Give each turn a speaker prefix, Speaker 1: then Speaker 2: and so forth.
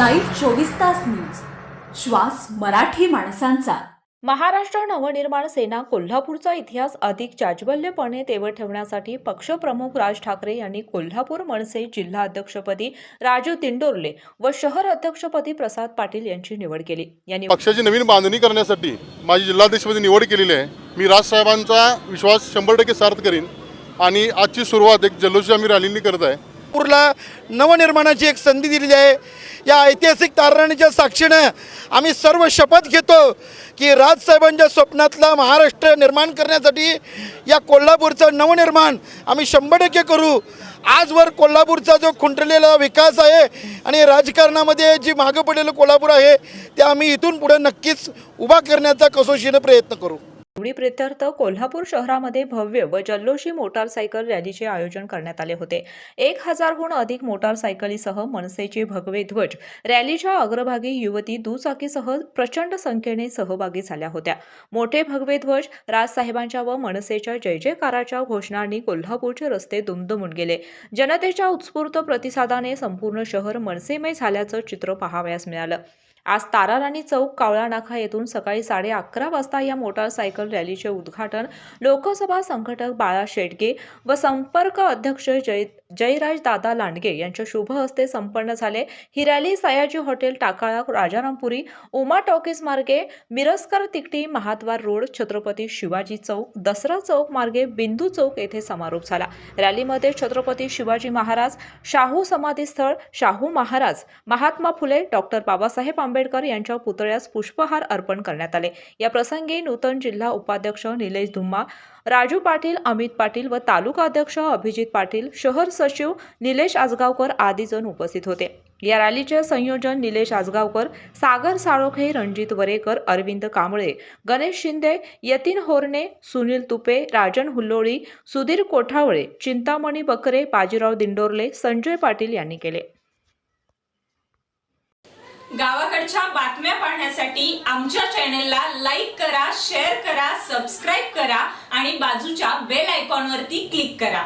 Speaker 1: Live चोवीस तास news. श्वास मराठी माणसांचा.
Speaker 2: महाराष्ट्र नवनिर्माण सेना कोल्हापूरचा इतिहास अधिक जाज्वल्यपणे तेवत ठेवण्यासाठी पक्षप्रमुख राज ठाकरे यांनी कोल्हापूर मनसे जिल्हा अध्यक्षपदी राजू दिंडोरले व शहर अध्यक्षपदी प्रसाद पाटील यांची निवड केली. यांनी
Speaker 3: पक्षाची नवीन बांधणी करण्यासाठी माझी जिल्हाध्यक्षपदी निवड केलेली आहे. मी राजसाहेबांचा विश्वास शंभर टक्के सार्थ करीन. आणि आजची सुरुवात एक जल्लोषी आम्ही रॅलींनी करत आहे.
Speaker 4: नागपूरला नवनिर्माणाची एक संधी दिलेली आहे. या ऐतिहासिक तारणाच्या साक्षीनं आम्ही सर्व शपथ घेतो की राजसाहेबांच्या स्वप्नातला महाराष्ट्र निर्माण करण्यासाठी या कोल्हापूरचं नवनिर्माण आम्ही शंभर टक्के करू. आजवर कोल्हापूरचा जो खुंटलेला विकास आहे आणि राजकारणामध्ये जी मागं पडलेलं कोल्हापूर आहे ते आम्ही इथून पुढे नक्कीच उभा करण्याचा कसोशीनं प्रयत्न करू.
Speaker 2: निवडी प्रित्यर्थ कोल्हापूर शहरामध्ये भव्य व जल्लोषी मोटारसायकल रॅलीचे आयोजन करण्यात आले होते. एक हजारहून अधिक मोटारसायकलीसह मनसेचे भगवे ध्वज रॅलीच्या अग्रभागी युवती दुचाकीसह प्रचंड संख्येने सहभागी झाल्या होत्या. मोठे भगवे ध्वज राजसाहेबांच्या व मनसेच्या जय जयकाराच्या घोषणांनी कोल्हापूरचे रस्ते दुमदुमून गेले. जनतेच्या उत्स्फूर्त प्रतिसादाने संपूर्ण शहर मनसेमय झाल्याचं चित्र पाहावयास मिळालं. आज ताराराणी चौक कावळा नाका येथून सकाळी साडे अकरा वाजता या मोटारसायकल रॅलीचे उद्घाटन लोकसभा संघटक बाळा शेडगे व संपर्क अध्यक्ष जय जयराज दादा लांडगे यांच्या शुभ हस्ते संपन्न झाले. ही rally Sayaji hotel Takala Rajarampuri Uma talkies मार्गे मिरस्कर तिकटी महाद्वार रोड छत्रपती शिवाजी चौक दसरा चौक मार्गे बिंदू चौक येथे समारोप झाला. रॅलीमध्ये छत्रपती शिवाजी महाराज शाहू समाधीस्थळ शाहू महाराज महात्मा फुले डॉक्टर बाबासाहेब आंबेडकर यांच्या पुतळ्यास पुष्पहार अर्पण करण्यात आले. या प्रसंगी नूतन जिल्हा उपाध्यक्ष निलेश धुम्मा राजू पाटील अमित पाटील व तालुका अध्यक्ष अभिजित पाटील शहर सचिव निलेश आजगावकर आदी जण उपस्थित होते. या रॅलीचे संयोजन निलेश आजगावकर सागर साळोखे रणजित वरेकर अरविंद कांबळे गणेश शिंदे यतीन होरणे सुनील तुपे राजन हुल्लोळी सुधीर कोठावळे चिंतामणी बकरे बाजीराव दिंडोरले संजय पाटील यांनी केले.
Speaker 5: गावाकडच्या बातम्या पाहण्यासाठी आमच्या चॅनेलला लाईक करा शेअर करा. सबस्क्राईब करा आणि बाजूच्या बेल आयकॉनवरती क्लिक करा.